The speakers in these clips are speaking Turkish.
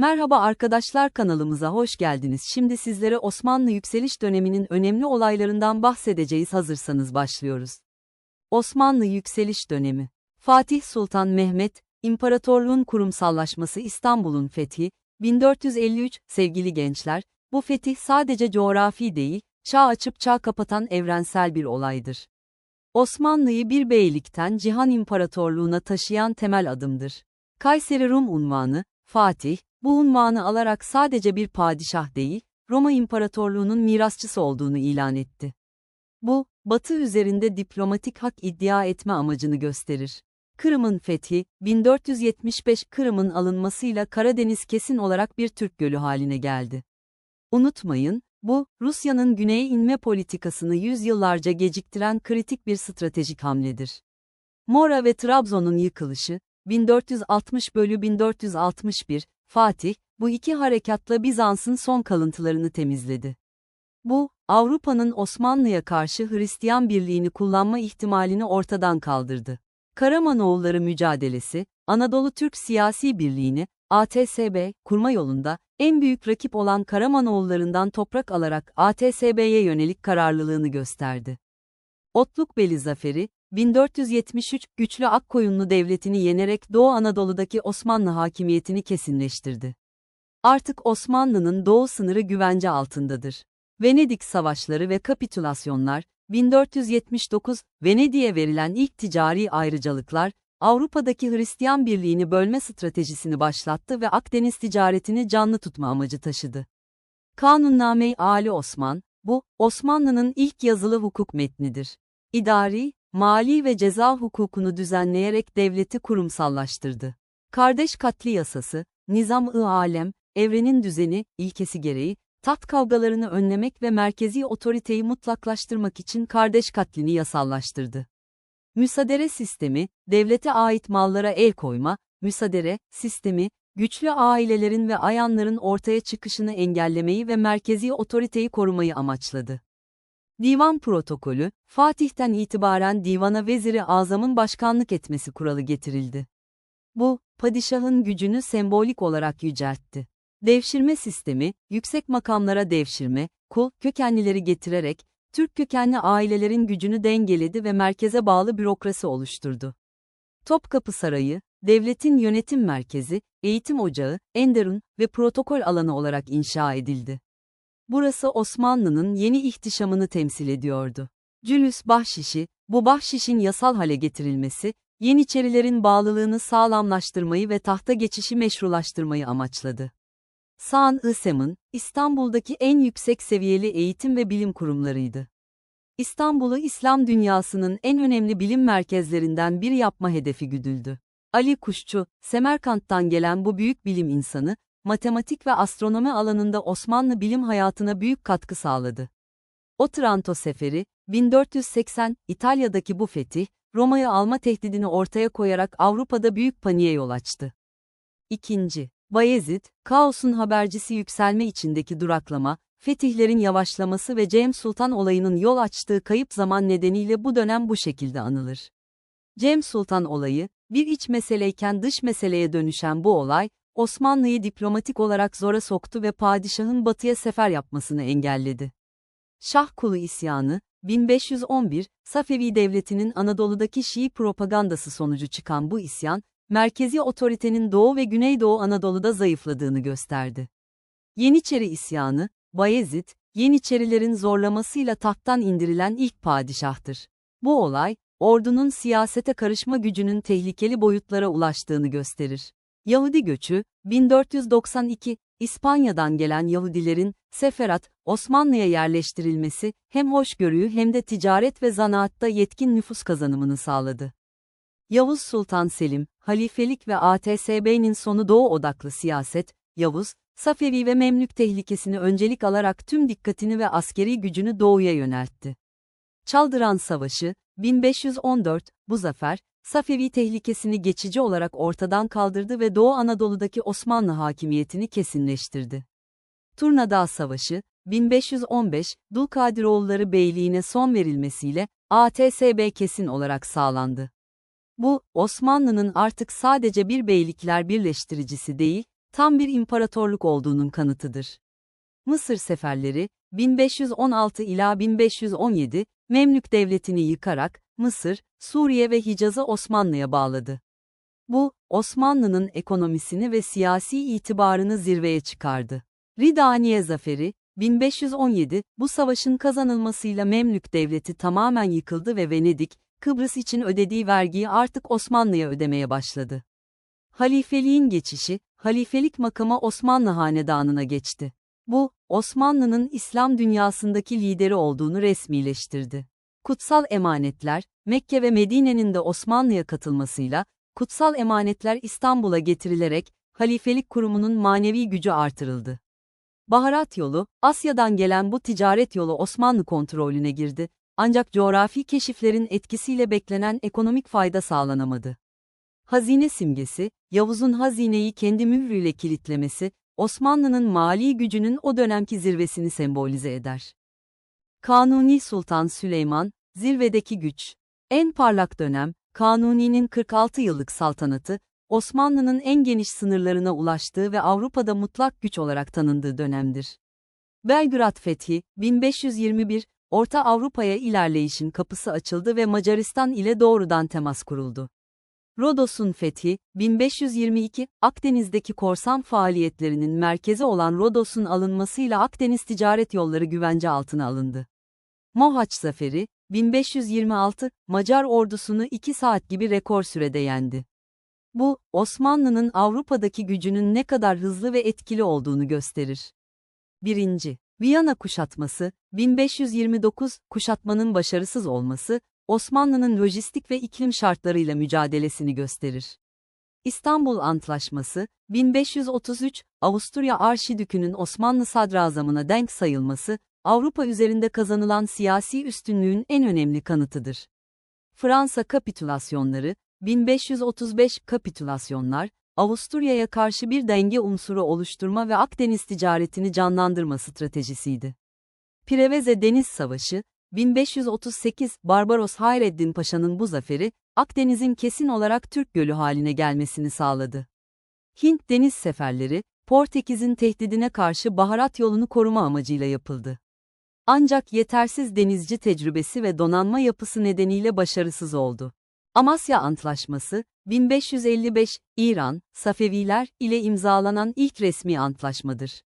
Merhaba arkadaşlar kanalımıza hoş geldiniz. Şimdi sizlere Osmanlı yükseliş döneminin önemli olaylarından bahsedeceğiz. Hazırsanız başlıyoruz. Osmanlı yükseliş dönemi. Fatih Sultan Mehmet, İmparatorluğun kurumsallaşması İstanbul'un fethi, 1453, sevgili gençler, bu fetih sadece coğrafi değil, çağ açıp çağ kapatan evrensel bir olaydır. Osmanlı'yı bir beylikten Cihan İmparatorluğuna taşıyan temel adımdır. Kayseri Rum unvanı, Fatih, bu unvanı alarak sadece bir padişah değil, Roma İmparatorluğu'nun mirasçısı olduğunu ilan etti. Bu, Batı üzerinde diplomatik hak iddia etme amacını gösterir. Kırım'ın fethi, 1475 Kırım'ın alınmasıyla Karadeniz kesin olarak bir Türk gölü haline geldi. Unutmayın, bu, Rusya'nın güneye inme politikasını yüzyıllarca geciktiren kritik bir stratejik hamledir. Mora ve Trabzon'un yıkılışı, 1460 bölü 1461, Fatih, bu iki harekatla Bizans'ın son kalıntılarını temizledi. Bu, Avrupa'nın Osmanlı'ya karşı Hristiyan birliğini kullanma ihtimalini ortadan kaldırdı. Karamanoğulları mücadelesi, Anadolu Türk Siyasi Birliği'ni, ATSB, kurma yolunda, en büyük rakip olan Karamanoğullarından toprak alarak ATSB'ye yönelik kararlılığını gösterdi. Otlukbeli Zaferi, 1473 güçlü Akkoyunlu devletini yenerek Doğu Anadolu'daki Osmanlı hakimiyetini kesinleştirdi. Artık Osmanlı'nın doğu sınırı güvence altındadır. Venedik savaşları ve kapitülasyonlar, 1479, Venedik'e verilen ilk ticari ayrıcalıklar, Avrupa'daki Hristiyan birliğini bölme stratejisini başlattı ve Akdeniz ticaretini canlı tutma amacı taşıdı. Kanunname-i Ali Osman, bu, Osmanlı'nın ilk yazılı hukuk metnidir. İdari, mali ve ceza hukukunu düzenleyerek devleti kurumsallaştırdı. Kardeş katli yasası, nizam-ı alem, evrenin düzeni, ilkesi gereği, tat kavgalarını önlemek ve merkezi otoriteyi mutlaklaştırmak için kardeş katlini yasallaştırdı. Müsadere sistemi, devlete ait mallara el koyma, müsadere sistemi, güçlü ailelerin ve ayanların ortaya çıkışını engellemeyi ve merkezi otoriteyi korumayı amaçladı. Divan protokolü, Fatih'ten itibaren divana veziri azamın başkanlık etmesi kuralı getirildi. Bu, padişahın gücünü sembolik olarak yüceltti. Devşirme sistemi, yüksek makamlara devşirme, kul, kökenlileri getirerek, Türk kökenli ailelerin gücünü dengeledi ve merkeze bağlı bürokrasi oluşturdu. Topkapı Sarayı, devletin yönetim merkezi, eğitim ocağı, enderun ve protokol alanı olarak inşa edildi. Burası Osmanlı'nın yeni ihtişamını temsil ediyordu. Cülüs bahşişi, bu bahşişin yasal hale getirilmesi, Yeniçerilerin bağlılığını sağlamlaştırmayı ve tahta geçişi meşrulaştırmayı amaçladı. San Isem'in, İstanbul'daki en yüksek seviyeli eğitim ve bilim kurumlarıydı. İstanbul'u İslam dünyasının en önemli bilim merkezlerinden biri yapma hedefi güdüldü. Ali Kuşçu, Semerkant'tan gelen bu büyük bilim insanı, matematik ve astronomi alanında Osmanlı bilim hayatına büyük katkı sağladı. Otranto Seferi, 1480, İtalya'daki bu fetih, Roma'yı alma tehdidini ortaya koyarak Avrupa'da büyük paniğe yol açtı. İkinci, Bayezid, kaosun habercisi yükselme içindeki duraklama, fetihlerin yavaşlaması ve Cem Sultan olayının yol açtığı kayıp zaman nedeniyle bu dönem bu şekilde anılır. Cem Sultan olayı, bir iç meseleyken dış meseleye dönüşen bu olay, Osmanlı'yı diplomatik olarak zora soktu ve padişahın batıya sefer yapmasını engelledi. Şah Kulu isyanı, 1511, Safevi Devleti'nin Anadolu'daki Şii propagandası sonucu çıkan bu isyan, merkezi otoritenin Doğu ve Güneydoğu Anadolu'da zayıfladığını gösterdi. Yeniçeri isyanı, Bayezid, Yeniçerilerin zorlamasıyla tahttan indirilen ilk padişahtır. Bu olay, ordunun siyasete karışma gücünün tehlikeli boyutlara ulaştığını gösterir. Yahudi göçü, 1492, İspanya'dan gelen Yahudilerin, Seferat, Osmanlı'ya yerleştirilmesi, hem hoşgörüyü hem de ticaret ve zanaatta yetkin nüfus kazanımını sağladı. Yavuz Sultan Selim, halifelik ve ATSB'nin sonu doğu odaklı siyaset, Yavuz, Safevi ve Memlük tehlikesini öncelik alarak tüm dikkatini ve askeri gücünü doğuya yöneltti. Çaldıran Savaşı, 1514, bu zafer, Safevi tehlikesini geçici olarak ortadan kaldırdı ve Doğu Anadolu'daki Osmanlı hakimiyetini kesinleştirdi. Turnadağ Savaşı, 1515, Dulkadiroğulları Beyliğine son verilmesiyle, ATSB kesin olarak sağlandı. Bu, Osmanlı'nın artık sadece bir beylikler birleştiricisi değil, tam bir imparatorluk olduğunun kanıtıdır. Mısır seferleri, 1516 ila 1517, Memlük devletini yıkarak, Mısır, Suriye ve Hicaz'ı Osmanlı'ya bağladı. Bu, Osmanlı'nın ekonomisini ve siyasi itibarını zirveye çıkardı. Ridaniye Zaferi, 1517, bu savaşın kazanılmasıyla Memlük devleti tamamen yıkıldı ve Venedik, Kıbrıs için ödediği vergiyi artık Osmanlı'ya ödemeye başladı. Halifeliğin geçişi, halifelik makamı Osmanlı hanedanına geçti. Bu, Osmanlı'nın İslam dünyasındaki lideri olduğunu resmileştirdi. Kutsal emanetler, Mekke ve Medine'nin de Osmanlı'ya katılmasıyla, kutsal emanetler İstanbul'a getirilerek, halifelik kurumunun manevi gücü artırıldı. Baharat yolu, Asya'dan gelen bu ticaret yolu Osmanlı kontrolüne girdi, ancak coğrafi keşiflerin etkisiyle beklenen ekonomik fayda sağlanamadı. Hazine simgesi, Yavuz'un hazineyi kendi mührüyle kilitlemesi, Osmanlı'nın mali gücünün o dönemki zirvesini sembolize eder. Kanuni Sultan Süleyman, zirvedeki güç. En parlak dönem, Kanuni'nin 46 yıllık saltanatı, Osmanlı'nın en geniş sınırlarına ulaştığı ve Avrupa'da mutlak güç olarak tanındığı dönemdir. Belgrad Fethi, 1521, Orta Avrupa'ya ilerleyişin kapısı açıldı ve Macaristan ile doğrudan temas kuruldu. Rodos'un fethi, 1522, Akdeniz'deki korsan faaliyetlerinin merkezi olan Rodos'un alınmasıyla Akdeniz ticaret yolları güvence altına alındı. Mohaç Zaferi, 1526, Macar ordusunu 2 saat gibi rekor sürede yendi. Bu, Osmanlı'nın Avrupa'daki gücünün ne kadar hızlı ve etkili olduğunu gösterir. 1. Viyana kuşatması, 1529, kuşatmanın başarısız olması, Osmanlı'nın lojistik ve iklim şartlarıyla mücadelesini gösterir. İstanbul Antlaşması, 1533, Avusturya Arşidükü'nün Osmanlı sadrazamına denk sayılması, Avrupa üzerinde kazanılan siyasi üstünlüğün en önemli kanıtıdır. Fransa kapitülasyonları, 1535 kapitülasyonlar, Avusturya'ya karşı bir denge unsuru oluşturma ve Akdeniz ticaretini canlandırma stratejisiydi. Preveze Deniz Savaşı, 1538 Barbaros Hayreddin Paşa'nın bu zaferi, Akdeniz'in kesin olarak Türk Gölü haline gelmesini sağladı. Hint deniz seferleri, Portekiz'in tehdidine karşı baharat yolunu koruma amacıyla yapıldı. Ancak yetersiz denizci tecrübesi ve donanma yapısı nedeniyle başarısız oldu. Amasya Antlaşması, 1555, İran, Safeviler ile imzalanan ilk resmi antlaşmadır.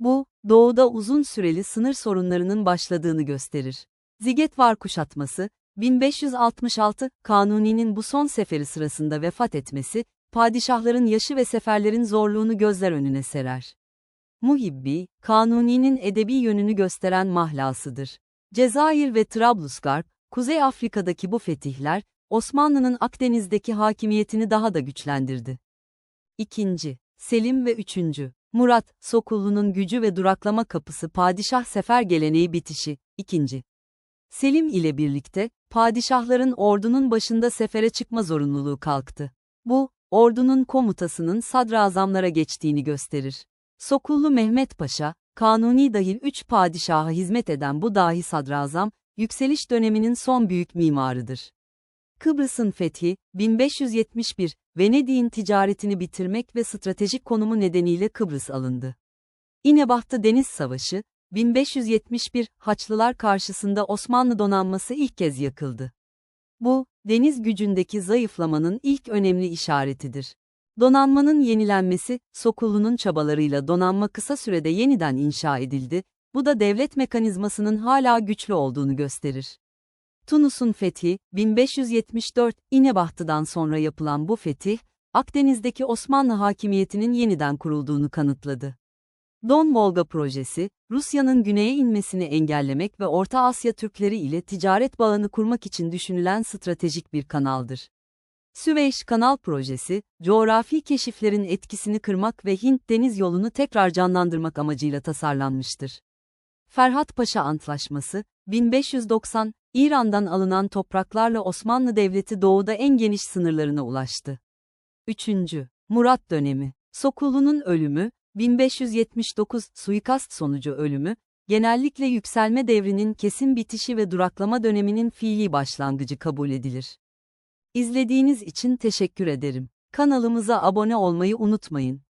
Bu, doğuda uzun süreli sınır sorunlarının başladığını gösterir. Zigetvar kuşatması, 1566, Kanuni'nin bu son seferi sırasında vefat etmesi, padişahların yaşı ve seferlerin zorluğunu gözler önüne serer. Muhibbi, Kanuni'nin edebi yönünü gösteren mahlasıdır. Cezayir ve Trablusgarp, Kuzey Afrika'daki bu fetihler, Osmanlı'nın Akdeniz'deki hakimiyetini daha da güçlendirdi. 2. Selim ve 3. Murat, Sokullu'nun gücü ve duraklama kapısı padişah sefer geleneği bitişi, 2. Selim ile birlikte, padişahların ordunun başında sefere çıkma zorunluluğu kalktı. Bu, ordunun komutasının sadrazamlara geçtiğini gösterir. Sokullu Mehmet Paşa, Kanuni dahil üç padişaha hizmet eden bu dahi sadrazam, yükseliş döneminin son büyük mimarıdır. Kıbrıs'ın fethi, 1571, Venedik'in ticaretini bitirmek ve stratejik konumu nedeniyle Kıbrıs alındı. İnebahtı Deniz Savaşı, 1571, Haçlılar karşısında Osmanlı donanması ilk kez yakıldı. Bu, deniz gücündeki zayıflamanın ilk önemli işaretidir. Donanmanın yenilenmesi, Sokullu'nun çabalarıyla donanma kısa sürede yeniden inşa edildi, bu da devlet mekanizmasının hala güçlü olduğunu gösterir. Tunus'un fethi, 1574, İnebahtı'dan sonra yapılan bu fetih, Akdeniz'deki Osmanlı hakimiyetinin yeniden kurulduğunu kanıtladı. Don Volga projesi, Rusya'nın güneye inmesini engellemek ve Orta Asya Türkleri ile ticaret bağını kurmak için düşünülen stratejik bir kanaldır. Süveyş Kanal Projesi, coğrafi keşiflerin etkisini kırmak ve Hint deniz yolunu tekrar canlandırmak amacıyla tasarlanmıştır. Ferhat Paşa Antlaşması, 1590, İran'dan alınan topraklarla Osmanlı Devleti doğuda en geniş sınırlarına ulaştı. 3. Murat dönemi. Sokullu'nun ölümü, 1579 suikast sonucu ölümü, genellikle yükselme devrinin kesin bitişi ve duraklama döneminin fiili başlangıcı kabul edilir. İzlediğiniz için teşekkür ederim. Kanalımıza abone olmayı unutmayın.